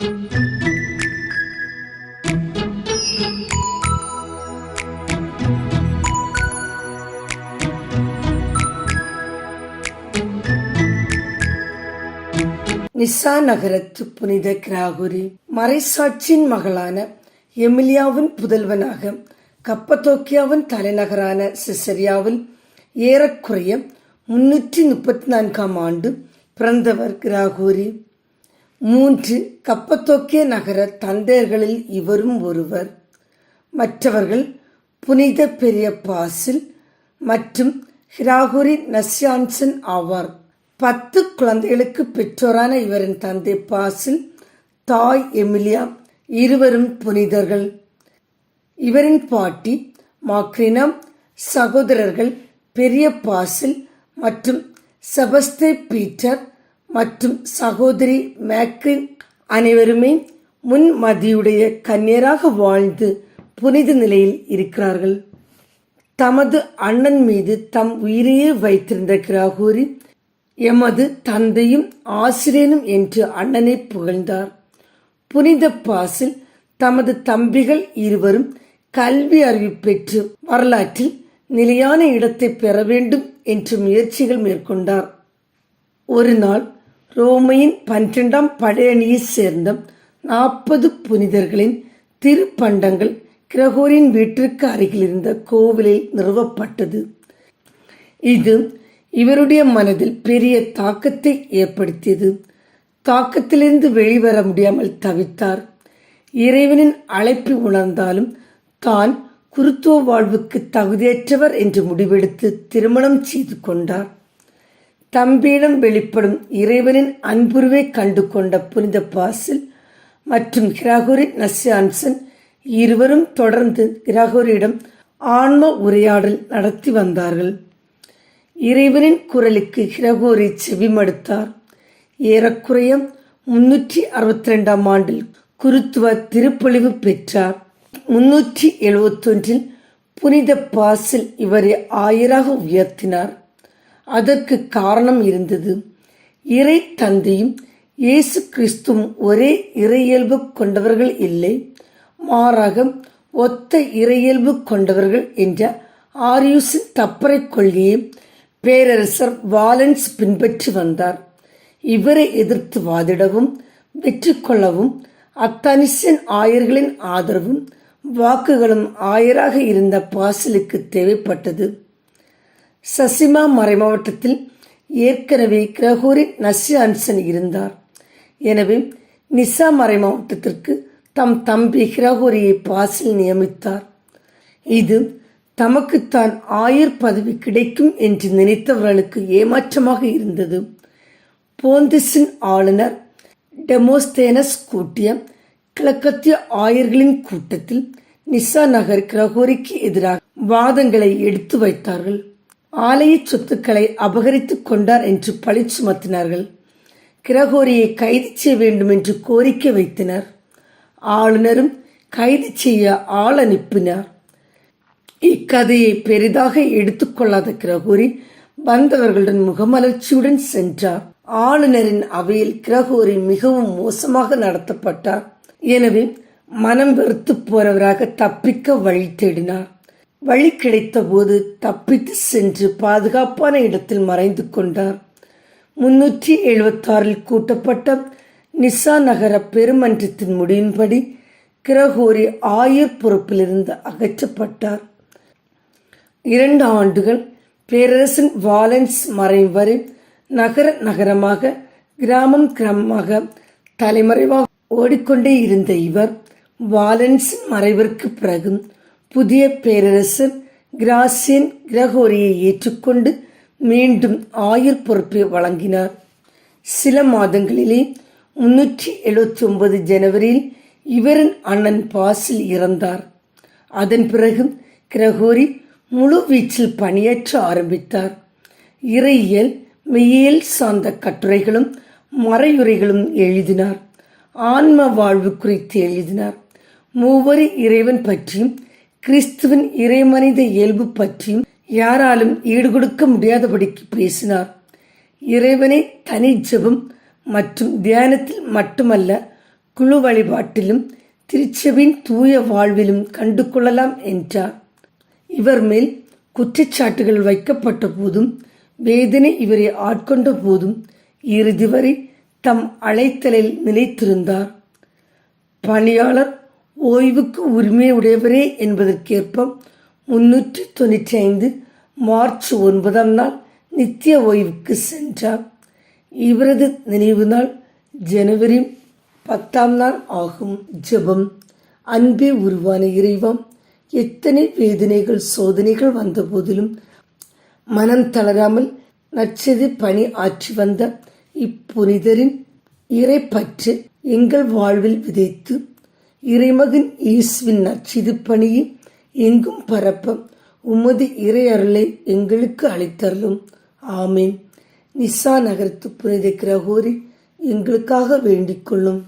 நிசா நகரத்து புனித கிராகுரி மறைசாட்சியின் மகளான எமிலியாவின் புதல்வனாக கப்பத்தோக்கியாவின் தலைநகரான சிசரியாவில் ஏறக்குறைய முன்னூற்றி முப்பத்தி நான்காம் ஆண்டு பிறந்தவர் கிராகூரி. மூன்று கப்பத்தோக்கிய நகர தந்தையர்களில் இவரும் ஒருவர். மற்றவர்கள் புனித பெரிய பாசில் மற்றும் ஹிராகுரி நஸ்யான்சன் ஆவார். பத்து குழந்தைகளுக்கு பெற்றோரான இவரின் தந்தை பாசில் தாய் எமிலியா இருவரும் புனிதர்கள். இவரின் பாட்டி மாக்ரினா சகோதரர்கள் பெரிய பாசில் மற்றும் செபஸ்தே பீட்டர் மற்றும் சகோதரி மேக்ரின் அனைவருமே முன்மதியுடைய கன்னியராக வாழ்ந்து புனித நிலையில் இருக்கிறார்கள். தமது அண்ணன் மீது தம் உயிரையே வைத்திருந்த கிராகூரி எமது தந்தையும் ஆசிரியனும் என்று அண்ணனை புகழ்ந்தார். புனித பாசில் தமது தம்பிகள் இருவரும் கல்வி அறிவு பெற்று வரலாற்றில் நிலையான இடத்தை பெற வேண்டும் என்று முயற்சிகள் மேற்கொண்டார். ஒரு நாள் ரோமையின் பன்னிரெண்டாம் படையணியைச் சேர்ந்த நாற்பது புனிதர்களின் திருப்பண்டங்கள் கிரகோரின் வீட்டிற்கு அருகில் இருந்த கோவிலில் நிறுவப்பட்டது. இது இவருடைய மனதில் பெரிய தாக்கத்தை ஏற்படுத்தியது. தாக்கத்திலிருந்து வெளிவர முடியாமல் தவித்தார். இறைவனின் அழைப்பை உணர்ந்தாலும் தான் குருத்துவ வாழ்வுக்கு தகுதியற்றவர் என்று முடிவெடுத்து திருமணம் செய்து கொண்டார். தம்பியிடம் வெளிப்படும் இறைவனின் அன்புருவை கண்டு கொண்ட புனித பாசில் மற்றும் கிராகுரி நஸ்யான்சன் இருவரும் தொடர்ந்து கிராகுரியிடம் ஆன்ம உரையாடல் நடத்தி வந்தார்கள். இறைவனின் குரலுக்கு கிரகோரி செவிமடுத்தார். ஏறக்குறைய முன்னூற்றி அறுபத்தி ரெண்டாம் ஆண்டில் குருத்துவ திருப்பொழிவு பெற்றார். முன்னூற்றி எழுபத்தொன்றில் புனித பாசில் இவரை ஆயராக உயர்த்தினார். அதற்கு காரணம் இருந்தது. இறை தந்தையும் இயேசு கிறிஸ்துவும் ஒரே இறையியல்பு கொண்டவர்கள் இல்லை. மாறாக ஒத்த இறையியல்பு கொண்டவர்கள் என்ற ஆரியூஸின் தப்பறை கொள்கையை பேரரசர் வாலன்ஸ் பின்பற்றி வந்தார். இவரை எதிர்த்து வாதிடவும் வெற்றி கொள்ளவும் அத்தானிசியன் ஆயர்களின் ஆதரவும் வாக்குகளும் ஆயராக இருந்த பாசிலுக்கு தேவைப்பட்டது. சசிமா மறைமாவட்டத்தில் ஏற்கனவே கிரகோரி நசி அன்சன் இருந்தார். எனவே நிசா மறைமாவட்டத்திற்கு தம் தம்பி கிரகோரியை பாசில் நியமித்தார். இது தமக்குத்தான் ஆயர் பதவி கிடைக்கும் என்று நினைத்தவர்களுக்கு ஏமாற்றமாக இருந்தது. போந்திஸின் ஆளுநர் டெமோஸ்தேனஸ் கூட்டிய கிழக்கத்திய ஆயர்களின் கூட்டத்தில் நிசா நகர் கிரகோரிக்கு எதிராக வாதங்களை எடுத்து வைத்தார்கள். ஆலய சொத்துக்களை அபகரித்துக் கொண்டார் என்று பழி சுமத்தினார்கள். கிரகோரியை கைது செய்ய வேண்டும் என்று கோரிக்கை வைத்தனர். ஆளுநரும் கைது செய்ய ஆள் அனுப்பினார். இக்கதையை பெரிதாக எடுத்துக்கொள்ளாத கிரகோரி வந்தவர்களுடன் முகமலர்ச்சியுடன் சென்றார். ஆளுநரின் அவையில் கிரகோரி மிகவும் மோசமாக நடத்தப்பட்டார். எனவே மனம் வெறுத்து போறவராக தப்பிக்க வழி தேடினார். வழி கிடைத்த போது தப்பித்து சென்று பாதுகாப்பான இடத்தில் மறைந்து கொண்டார். முன்னூற்றி எழுபத்தாறில் கூட்டப்பட்ட நிசா நகர பெருமன்றத்தின் முடிவின்படி கிரகோரி ஆயர் பொறுப்பிலிருந்து அகற்றப்பட்டார். இரண்டு ஆண்டுகள் பேரரசன் வாலன்ஸ் மறையும் வரை நகர நகரமாக கிராமம் கிராமமாக தலைமறைவாக ஓடிக்கொண்டே இருந்த இவர் வாலன்ஸ் மறைவிற்கு பிறகு புதிய பேரரசர் கிராசியன் கிரகோரியை ஏற்றுக்கொண்டு மீண்டும் ஆயுர் பொறுப்பை வழங்கினார். சில மாதங்களிலே முன்னூற்றி எழுபத்தி ஒன்பது ஜனவரியில் இவரின் அண்ணன் பாசில் இறந்தார். அதன் பிறகு கிரகோரி முழு வீச்சில் பணியாற்ற ஆரம்பித்தார். இறையியல் மெய்யியல் சார்ந்த கட்டுரைகளும் மறையுரைகளும் எழுதினார். ஆன்ம வாழ்வு குறித்து எழுதினார். மூவரி இறைவன் பற்றியும் கிறிஸ்துவின் இறைமனித இயல்பு பற்றியும் யாராலும் ஈடுகொடுக்க முடியாதபடிக்கு பேசினார். இறைவனை தனி ஜெபம் மற்றும் தியானத்தில் மட்டுமல்ல குழு வழிபாட்டிலும் திருச்செவின் தூய வாழ்விலும் கண்டு கொள்ளலாம் என்றார். இவர் மேல் குற்றச்சாட்டுகள் வைக்கப்பட்ட போதும் வேதனை இவரை ஆட்கொண்ட போதும் இறுதி வரை தம் அழைத்தலில் நிலைத்திருந்தார். பணியாளர் ஓய்வுக்கு உரிமை உடையவரே என்பதற்கேற்ப முன்னூற்றி தொண்ணூற்றி ஐந்து மார்ச் ஒன்பதாம் நாள் நித்திய ஓய்வுக்கு சென்றார். இவரது நினைவு நாள் ஜனவரி பத்தாம் நாள் ஆகும். ஜெபம். அன்பே உருவான இறைவம் எத்தனை வேதனைகள் சோதனைகள் வந்த போதிலும் மனம் தளராமல் நச்சது பணி ஆற்றி வந்த இப்புனிதரின் இறைப்பற்று எங்கள் வாழ்வில் விதைத்து இறைமகன் இயேசுவின் நச்சிது பணியை எங்கும் பரப்ப உமது இறை அருளை எங்களுக்கு அளித்தருளும். ஆமேன். நிசா நகரத்து புனித கிரகோரி எங்களுக்காக வேண்டிக் கொள்ளும்.